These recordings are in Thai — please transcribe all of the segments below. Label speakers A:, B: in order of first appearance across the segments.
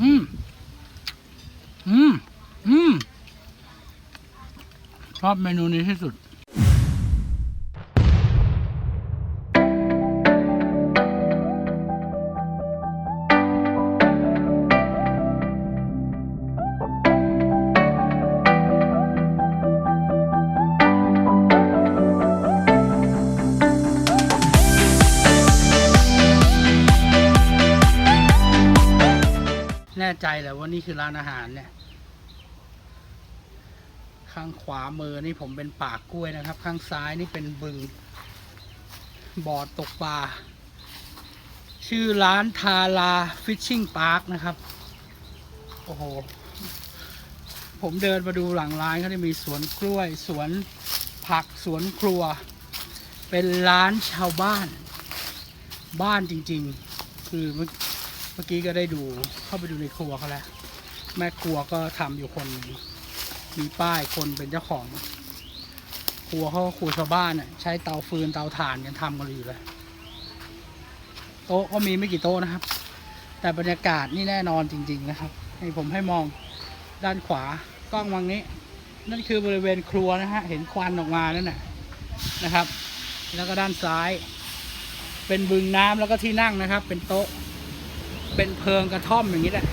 A: อืม อืม อืม ชอบเมนูนี้ที่สุด แน่ว่านี่คือร้านอาหารเนี่ย ข้างขวามือนี่ผมเป็นป่ากล้วยนะครับ ข้างซ้ายนี่เป็นบึงบ่อตกปลาชื่อร้านทาราฟิชชิ่งพาร์คนะครับ โอ้โห ผมเดินมาดูหลังร้านเขาจะมีสวนกล้วย สวนผักสวนครัว เป็นร้านชาวบ้าน บ้านจริง ๆ คือ มื่อเมื่อกี้ก็ได้ดูเข้าไปดูในครัวเขาแล้ว แม่ครัวก็ทำอยู่คน มีป้ายคนเป็นเจ้าของ ครัวเขาครัวชาวบ้านน่ะใช้เตาฟืนเตาถ่านกันทำกันอยู่เลยโต๊ะก็มีไม่กี่โต๊ะนะครับ แต่บรรยากาศนี่แน่นอนจริง ๆ นะครับ ให้ผมให้มองด้านขวากล้องวังนี้ นั่นคือบริเวณครัวนะฮะ เห็นควันออกมานั่นน่ะนะครับ แล้วก็ด้านซ้าย เป็นบึงน้ำแล้วก็ที่นั่งนะครับ เป็นโต๊ะ เป็นเพิงกระท่อมอย่างนี้แหละ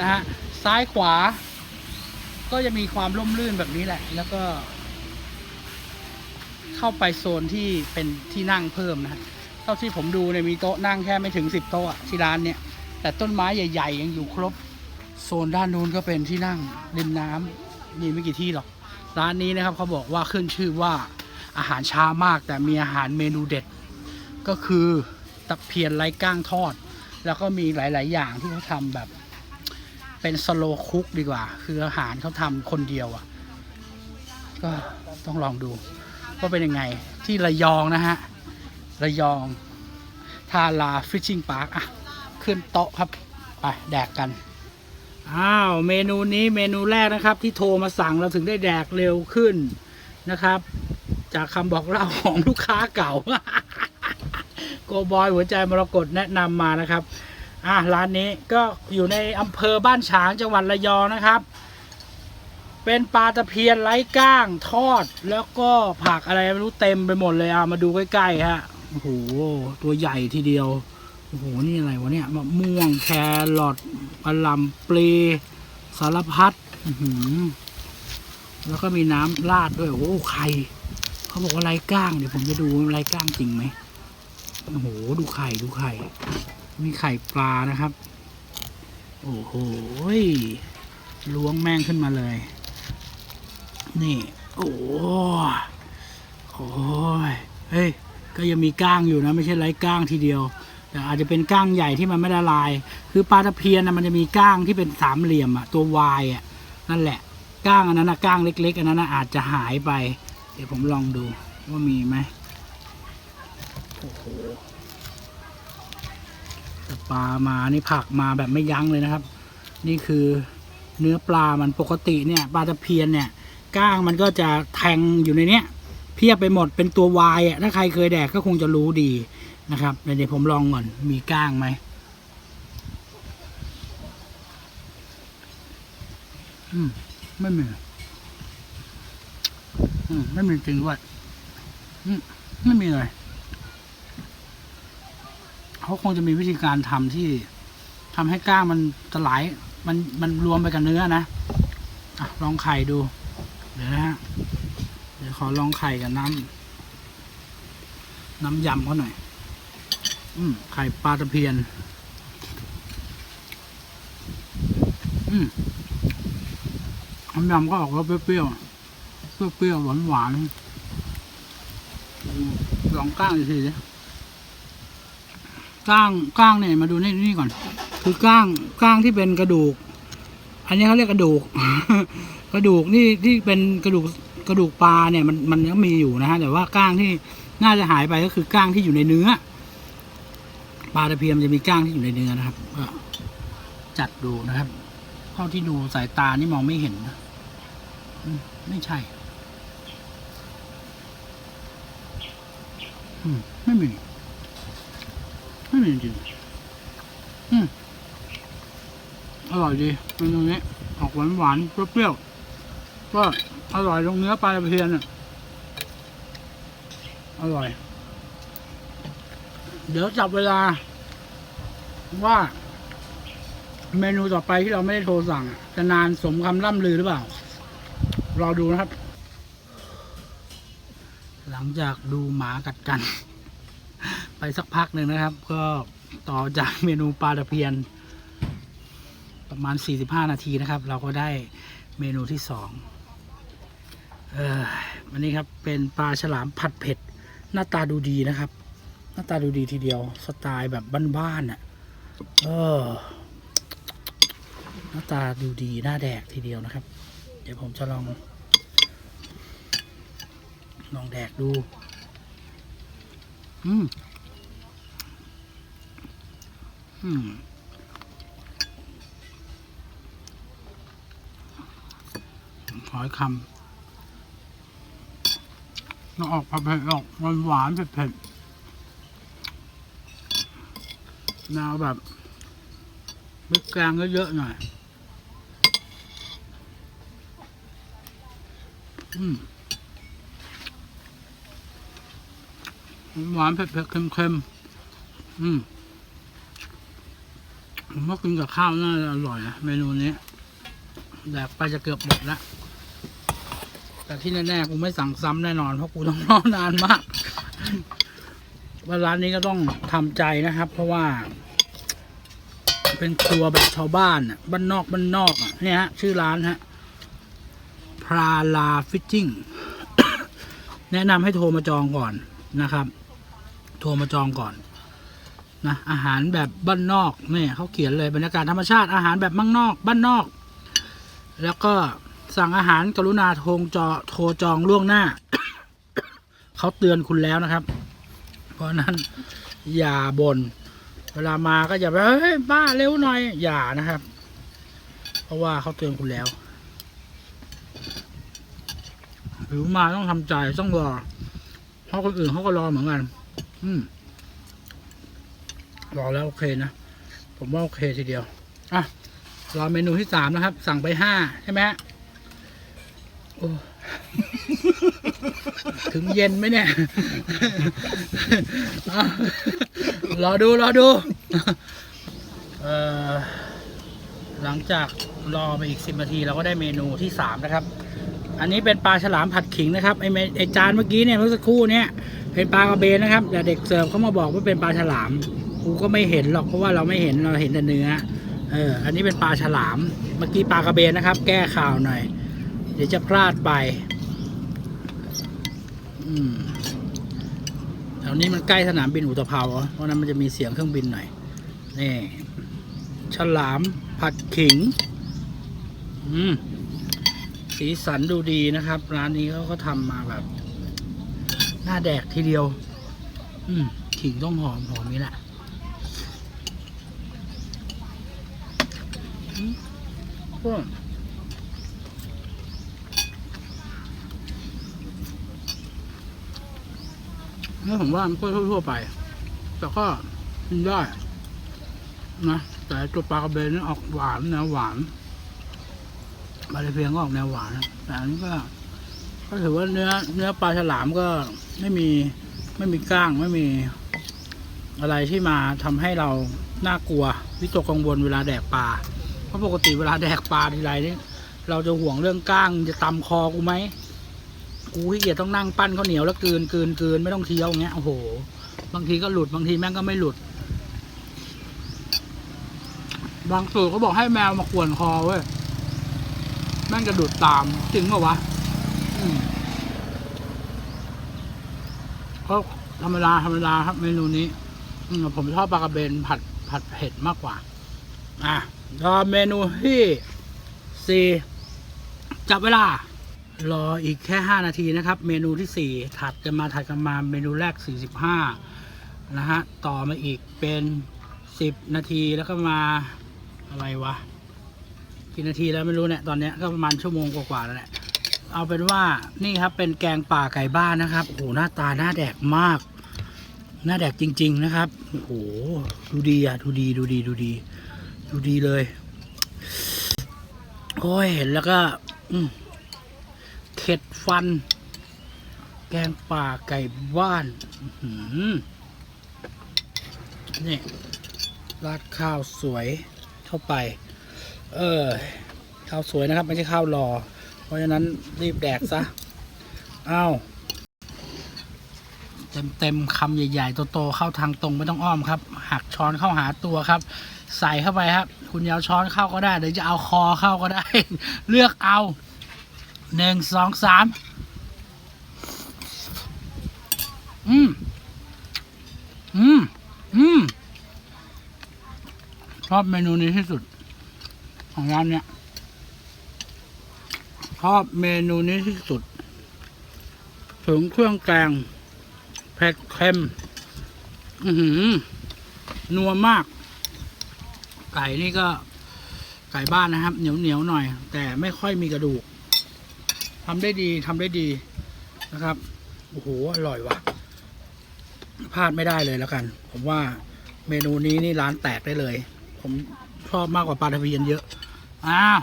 A: นะฮะซ้ายขวา ก็จะมีความร่มรื่นแบบนี้แหละ แล้วก็ เข้าไปโซนที่เป็นที่นั่งเพิ่มนะเท่าที่ผมดูเนี่ยมีโต๊ะนั่งแค่ไม่ถึงสิบโต๊ะที่ร้านเนี่ย แต่ต้นไม้ใหญ่ ๆ ยังอยู่ครบ โซนด้านนู้นก็เป็นที่นั่งริมน้ำมีไม่กี่ที่หรอก ร้านนี้นะครับเขาบอกว่าขึ้นชื่อว่าอาหารช้ามากแต่มีอาหารเมนูเด็ด ก็คือตะเพียนไร้ก้างทอด แล้วก็มีหลาย ๆ อย่างที่เขาทำแบบ เป็นสโลคุกดีกว่า คืออาหารเขาทำคนเดียวอะ่ะ ก็ต้องลองดูว่าเป็นยังไงที่ระยองนะฮะ ระยองทาราฟิชชิงพาร์คอะ ขึ้นโต๊ะครับ ไปแดกกัน อ้าว เมนูนี้เมนูแรกนะครับ ที่โทรมาสั่งเราถึงได้แดกเร็วขึ้นนะครับ จากคำบอกเล่าของลูกค้าเก่า โกบอยหัวใจมรกตแนะนำมานะครับ อะร้านนี้ก็อยู่ในอำเภอบ้านฉางจังหวัดระยองนะครับ เป็นปลาตะเพียนไร้ก้างทอด แล้วก็ผักอะไรไม่รู้เต็มไปหมดเลยอะมาดูใกล้ๆฮะโอ้โหตัวใหญ่ทีเดียวโอ้โหนี่อะไรวะเนี่ยมะม่วงแครอทปลาลำปลีสารพัดแล้วก็มีน้ำราดด้วย โอ้โหไข่เขาบอกว่าไร้ก้างเดี๋ยวผมจะดูไร้ก้างจริงไหมโอ้โหดูไข่ดูไข่ มีไข่ปลานะครับ โอ้โหล้วงแม่งขึ้นมาเลย นี่ โอ้โอ้ยเฮ้ย ก็ยังมีก้างอยู่นะ ไม่ใช่ไร้ก้างทีเดียว แต่อาจจะเป็นก้างใหญ่ที่มันไม่ละลาย คือปลาตะเพียนนะมันจะมีก้างที่เป็นสามเหลี่ยมอะตัววายอะนั่นแหละ ก้างอันนั้นนะก้างเล็ก ๆ อันนั้นนะอาจจะหายไป เดี๋ยวผมลองดูว่ามีไหมโอ้โห ปลามานี่ผักมาแบบไม่ยั้งเลยนะครับ นี่คือเนื้อปลามันปกติเนี่ยปลาตะเพียนเนี่ยก้างมันก็จะแทงอยู่ในเนี้ยเพียบไปหมดเป็นตัววายอะถ้าใครเคยแดกก็คงจะรู้ดีนะครับเดี๋ยวผมลองก่อนมีก้างไหมอืมไม่มีอืมไม่มีจริงด้วยอืมไม่มีเลย เขาคงจะมีวิธีการทำที่ทำให้ก้างมันสลาย มันมันรวมไปกับเนื้อนะอะลองไข่ดู เดี๋ยวนะฮะเดี๋ยวขอลองไข่กับน้ำน้ำยำเขาหน่อย อืมไข่ปลาตะเพียน อืมน้ำยำก็ออกรสเปรี้ยวเปรี้ยวหวานๆอืมลองก้างอีกทีดิ ก้างก้างเนี่ยมาดูนี่นี่ก่อน คือก้างก้างที่เป็นกระดูก อันนี้เขาเรียกกระดูก กระดูกนี่ที่เป็นกระดูกกระดูกปลาเนี่ยมันมันก็มีอยู่นะฮะแต่ว่าก้างที่น่าจะหายไปก็คือก้างที่อยู่ในเนื้อปลาตะเพียมจะมีก้างที่อยู่ในเนื้อนะครับก็จัดดูนะครับเท่าที่ดูสายตานี่มองไม่เห็นนะไม่ใช่อืมไม่มี ไม่มีจริงอืมอร่อยดีเมนูนี้ออกหวานหวานเปรี้ยวๆก็อร่อยตรงเนื้อปลาตะเพียนอะอร่อย เดี๋ยวจับเวลา ว่า เมนูต่อไปที่เราไม่ได้โทรสั่ง จะนานสมคำล่ำลือหรือเปล่า รอดูนะครับ หลังจากดูหมากัดกัน ไปสักพักหนึ่งนะครับ ก็ต่อจากเมนูปลาตะเพียน ประมาณ 45 นาทีนะครับ เราก็ได้เมนูที่สองเออวันนี้ครับเป็นปลาฉลามผัดเผ็ด หน้าตาดูดีนะครับ หน้าตาดูดีทีเดียว สไตล์แบบบ้านๆอะเออหน้าตาดูดีหน้าแดกทีเดียวนะครับ เดี๋ยวผมจะลอง ลองแดกดู อืม อืม ขออีกคำต้องออกผัดเผ็ดออกหวานหวานเผ็ดเผ็ดแนวแบบพริกแกงเยอะๆหน่อย อืมหวานเผ็ดเผ็ดเค็มเค็มๆอืม ผมว่ากินกับข้าวน่าจะอร่อยนะเมนูนี้แดกไปจะเกือบหมดแล้วแต่ที่แน่ๆกูไม่สั่งซ้ำแน่นอนเพราะกูต้องรอนานมากว่าร้านนี้ก็ต้องทำใจนะครับ เพราะว่า เป็นครัวแบบชาวบ้านอะบ้านนอกบ้านนอกอะเนี่ยฮะชื่อร้านฮะพราลาฟิชชิ่งแนะนำให้โทรมาจองก่อนนะครับ โทรมาจองก่อน นะอาหารแบบบ้านนอกเนี่ยเขาเขียนเลยบรรยากาศธรรมชาติอาหารแบบมั่งนอก บ้านนอก แล้วก็สั่งอาหารกรุณาโทรจอโทรจองล่วงหน้า เขาเตือนคุณแล้วนะครับ เพราะนั้นอย่าบน่นเวลามาก็อย่าไปเฮ้ยบ้าเร็วหน่อย อย่านะครับ เพราะว่าเขาเตือนคุณแล้วหรือมาต้องทำใจต้องรอเพราะคนอื่นเขาก็รอเหมือนกัน อืม รอแล้วโอเคนะ ผมว่าโอเคทีเดียว อะ รอเมนูที่สามนะครับ สั่งไปห้าใช่ไหมฮะโอ้ถึงเย็นไหมเนี่ย รอดูรอดูหลังจากรอไปอีกสิบนาทีเราก็ได้เมนูที่สามนะครับ อันนี้เป็นปลาฉลามผัดขิงนะครับไอไอจานเมื่อกี้เนี่ยเมื่อสักครู่เนี่ยเป็นปลากระเบนนะครับแต่เด็กเสิร์ฟเขามาบอกว่าเป็นปลาฉลาม กูก็ไม่เห็นหรอกเพราะว่าเราไม่เห็นเราเห็นแต่เนื้อ เออ อันนี้เป็นปลาฉลาม เมื่อกี้ปลากระเบนนะครับ แก้ข่าวหน่อย เดี๋ยวจะพลาดไป อืมแถวนี้มันใกล้สนามบินอุตภาวเพราะนั้นมันจะมีเสียงเครื่องบินหน่อย นี่ ฉลามผัดขิง อืม สีสันดูดีนะครับ ร้านนี้เขาก็ทำมาแบบ หน้าแดกทีเดียว อืม ขิงต้องหอมหอมนี้แหละ อืมก็นี่ผมว่ามันก็ทั่วๆไป แต่ก็กินได้ นะ แต่ตัวปลากระเบนนี่ออกหวานแนวหวานปลาตะเพียนก็ออกแนวหวานนะแต่อันนี้ก็ ก็ถือว่าเนื้อ เนื้อปลาฉลามก็ไม่มี ไม่มีก้างไม่มี อะไรที่มาทำให้เราน่ากลัว วิตกกังวลเวลาแดกปลา เพราะปกติเวลาแดกปลาทีไรนี่เราจะห่วงเรื่องก้างจะตำคอกูไหมกูขี้เกียจต้องนั่งปั้นข้าวเหนียวแล้วกืนกืนกืนไม่ต้องเคี้ยวอย่างเงี้ยโอ้โห บางทีก็หลุดบางทีแม่งก็ไม่หลุด บางสูตรเขาบอกให้แมวมาขวนคอเว้ยแม่งจะดูดตามจริงเปล่าวะก็ธรรมดาธรรมดาครับเมนูนี้ผมชอบปลากระเบนผัดผัดเผ็ดมากกว่า อะ รอเมนูที่สี่จับเวลา รออีกแค่ห้านาทีนะครับ เมนูที่สี่ถัดกันมาถัดกันมาเมนูแรกสี่สิบห้านะฮะ ต่อมาอีกเป็นสิบนาทีแล้วก็มาอะไรวะกี่นาทีแล้วไม่รู้เนี่ยตอนนี้ก็ประมาณชั่วโมงกว่าๆแล้วแหละเอาเป็นว่านี่ครับเป็นแกงป่าไก่บ้านนะครับโอ้โหหน้าตาหน้าแดกมาก หน้าแดกจริง ๆ นะครับโอ้โหดูดีอะดูดีดูดีดูดีด ดูดีเลย โอ้ยเห็นแล้วก็เข็ดฟัน แกงป่าไก่บ้านนี่ราดข้าวสวยเข้าไป เออ ข้าวสวยนะครับ ไม่ใช่ข้าวรอ เพราะฉะนั้นรีบแดกซะ อ้าว เต็มเต็มๆคำใหญ่ๆโตๆเข้าทางตรงไม่ต้องอ้อมครับ หักช้อนเข้าหาตัวครับ ใส่เข้าไปครับ คุณจะเอาช้อนเข้าก็ได้หรือจะเอาคอเข้าก็ได้ เลือกเอาหนึ่งสองสามอืมอืมอืมชอบเมนูนี้ที่สุด ของร้านเนี้ยชอบเมนูนี้ที่สุด ถึงเครื่องแกง เผ็ดเค็ม อือหือนัวมาก ไก่นี่ก็ ไก่บ้านนะครับ เหนียวเหนียวหน่อย แต่ไม่ค่อยมีกระดูกทำได้ดีทำได้ดีนะครับ โอ้โห อร่อยว่ะ พลาดไม่ได้เลยแล้วกัน ผมว่าเมนูนี้นี่ร้านแตกได้เลย ผมชอบมากกว่าปลาทะเพียนเยอะ อ้าว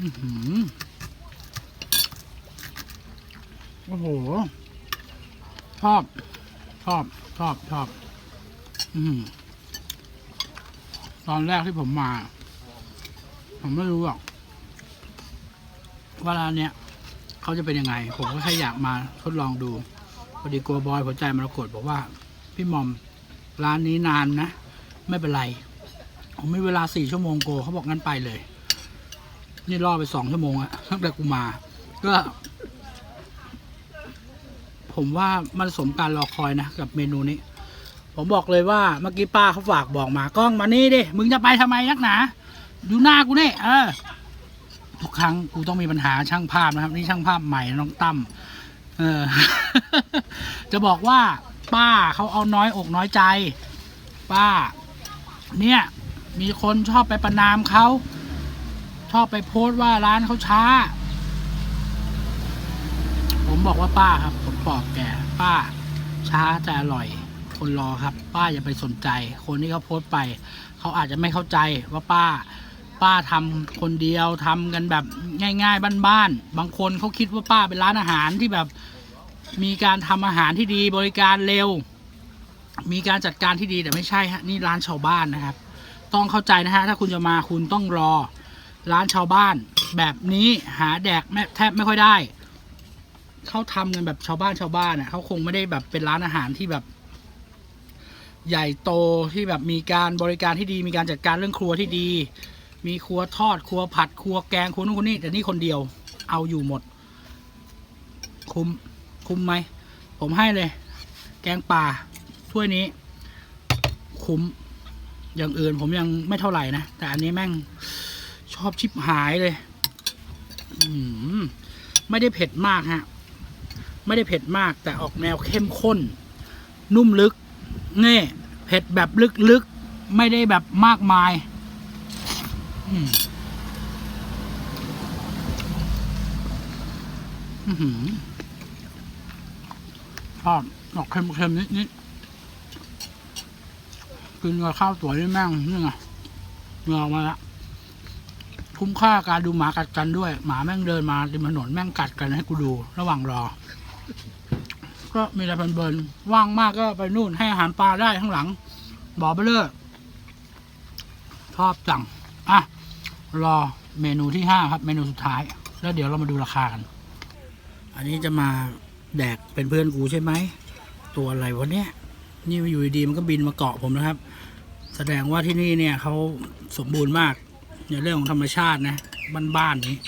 A: อือหือโอ้โห ชอบ ชอบ ชอบ ชอบ อือตอนแรกที่ผมมา ผมไม่รู้หรอกว่าร้านเนี้ยเขาจะเป็นยังไง ผมก็แค่อยากมาทดลองดูพอดีกลัวบอยหัวใจมรกตบอกว่า พี่มอมร้านนี้นานนะ ไม่เป็นไร ผมมีเวลาสี่ชั่วโมงโกเขาบอกงั้นไปเลย นี่รอไปสองชั่วโมงอะตั้งแต่กูมา ก็ ผมว่ามันสมการรอคอยนะกับเมนูนี้ ผมบอกเลยว่าเมื่อกี้ป้าเขาฝากบอกมากล้องมานี่ดิมึงจะไปทำไมนักหนาดูหน้ากูนี่เออทุกครั้งกูต้องมีปัญหาช่างภาพนะครับ นี่ช่างภาพใหม่น้องตั้มเออ จะบอกว่า ป้าเขาเอาน้อยอกน้อยใจ ป้า เนี่ย มีคนชอบไปประนามเขาชอบไปโพสต์ว่าร้านเขาช้า บอกว่าป้าครับ ผมบอกแกป้า ช้าแต่อร่อย คนรอครับ ป้าอย่าไปสนใจ คนที่เขาโพสต์ไป เขาอาจจะไม่เข้าใจว่าป้า ป้าทำคนเดียวทำกันแบบง่าย ๆบ้านๆบางคนเขาคิดว่าป้าเป็นร้านอาหารที่แบบมีการทำอาหารที่ดีบริการเร็ว มีการจัดการที่ดีแต่ไม่ใช่ฮะนี่ร้านชาวบ้านนะครับ ต้องเข้าใจนะฮะถ้าคุณจะมาคุณต้องรอ ร้านชาวบ้าน แบบนี้หาแดกแทบไม่ค่อยได้ เขาทำกันแบบชาวบ้านชาวบ้านอะเขาคงไม่ได้แบบเป็นร้านอาหารที่แบบ ใหญ่โตที่แบบมีการบริการที่ดี มีการจัดการเรื่องครัวที่ดี มีครัวทอดครัวผัดครัวแกงครัวนู่นครัวนี่แต่นี่คนเดียว เอาอยู่หมด คุ้มคุ้มไหมผมให้เลย แกงป่าถ้วยนี้ คุ้มอย่างอื่นผมยังไม่เท่าไหร่นะ แต่อันนี้แม่งชอบชิบหายเลยอืมไม่ได้เผ็ดมากฮะ ไม่ได้เผ็ดมากแต่ออกแนวเข้มข้น นุ่มลึกนี่เผ็ดแบบลึกๆ ไม่ได้แบบมากมายอืมอื้อหือชอบออกเค็มๆ นิดๆ กินกับข้าวสวยนี่แม่งนี่ไงเงืออมาละคุ้มค่าการดูหมากัดกันด้วย หมาแม่งเดินมาริมถนนแม่งกัดกันให้กูดู ระหว่างรอ ก็มีอะไรเพลินๆว่างมากก็ไปนู่นให้อาหารปลาได้ข้างหลังบอเบลเลอร์ชอบจังอะรอเมนูที่ห้าครับ เมนูสุดท้าย แล้วเดี๋ยวเรามาดูราคากัน อันนี้จะมาแดกเป็นเพื่อนกูใช่ไหม ตัวอะไรวะเนี่ย นี่อยู่ดีๆมันก็บินมาเกาะผมนะครับ แสดงว่าที่นี่เนี่ยเขาสมบูรณ์มากในเรื่องของธรรมชาตินะบ้านๆนี้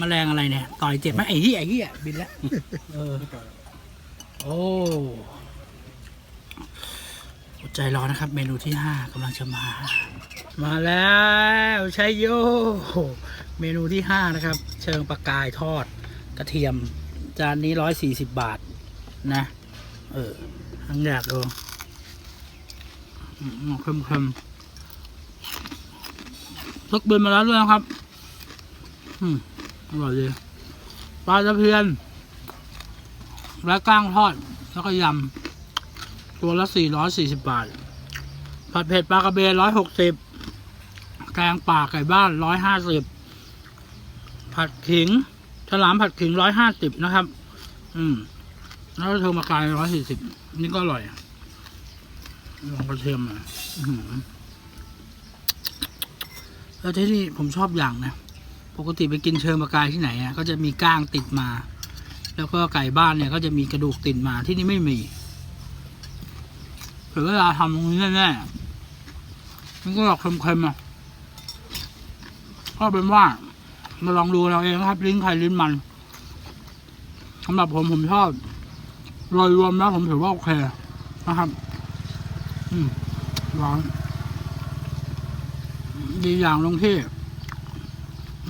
A: มแมลงอะไรเนี่ย ต่อยเจ็บไหมไอ้เหี้ยไอ้เหี้ยบินแล้วเออโอ้อดใจรอนะครับ เมนูที่ห้ากำลังจะมา มาแล้วชัยโย เมนูที่ห้านะครับ เชิงปลากายทอดกระเทียม จานนี้ร้อยสี่สิบบาท นะ เออทั้งอยากดูอืมเค็มเค็มๆลึกเบินมาแล้วด้วยนะครับ อืม อร่อยดีปลาตะเพียน และก้างทอด แล้วก็ยำ ตัวละ440บาท ผัดเผ็ดปลากระเบน160แกแกงป่าไก่บ้านร้อยห้าสิบ ผัดขิงฉลามผัดขิงร้อยห้าสิบนะครับ อืม แล้วเทอมากายร้อยสี่สิบ นี่ก็อร่อย ลองกระเทียมอะแล้วที่นี่ผมชอบอย่างนะ ปกติไปกินเชิงมากายที่ไหนอะก็จะมีก้างติดมา แล้วก็ไก่บ้านเนี่ยก็จะมีกระดูกติดมาที่นี่ไม่มีถึงเวลาทำตรงนี้แน่ๆมันก็ออกเค็มๆอะก็เป็นว่ามาลองดูเราเองนะครับ ลิ้นใครลิ้นมันสำหรับผมผมชอบโดยรวมแล้วผมถือว่าโอเคนะครับอืมร้อนดีอย่างตรงที่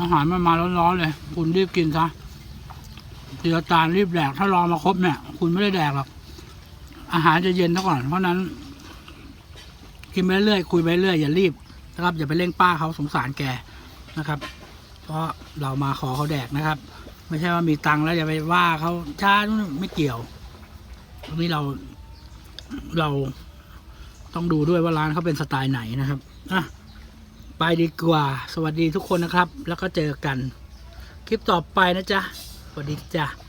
A: อาหารมันมาร้อนๆเลย คุณรีบกินซะเตียจานรีบแดก ถ้ารอมาครบเนี่ย คุณไม่ได้แดกหรอก อาหารจะเย็นซะก่อน เพราะนั้น กินไปเรื่อยคุยไปเรื่อยอย่ารีบนะครับ อย่าไปเร่งป้าเขาสงสารแกนะครับ เพราะเรามาขอเขาแดกนะครับ ไม่ใช่ว่ามีตังค์แล้วอย่าไปว่าเขาช้าไม่เกี่ยวตรงนี้เราเราต้องดูด้วยว่าร้านเขาเป็นสไตล์ไหนนะครับอะ ไปดีกว่า สวัสดีทุกคนนะครับ แล้วก็เจอกัน คลิปต่อไปนะจ๊ะ สวัสดีจ้ะ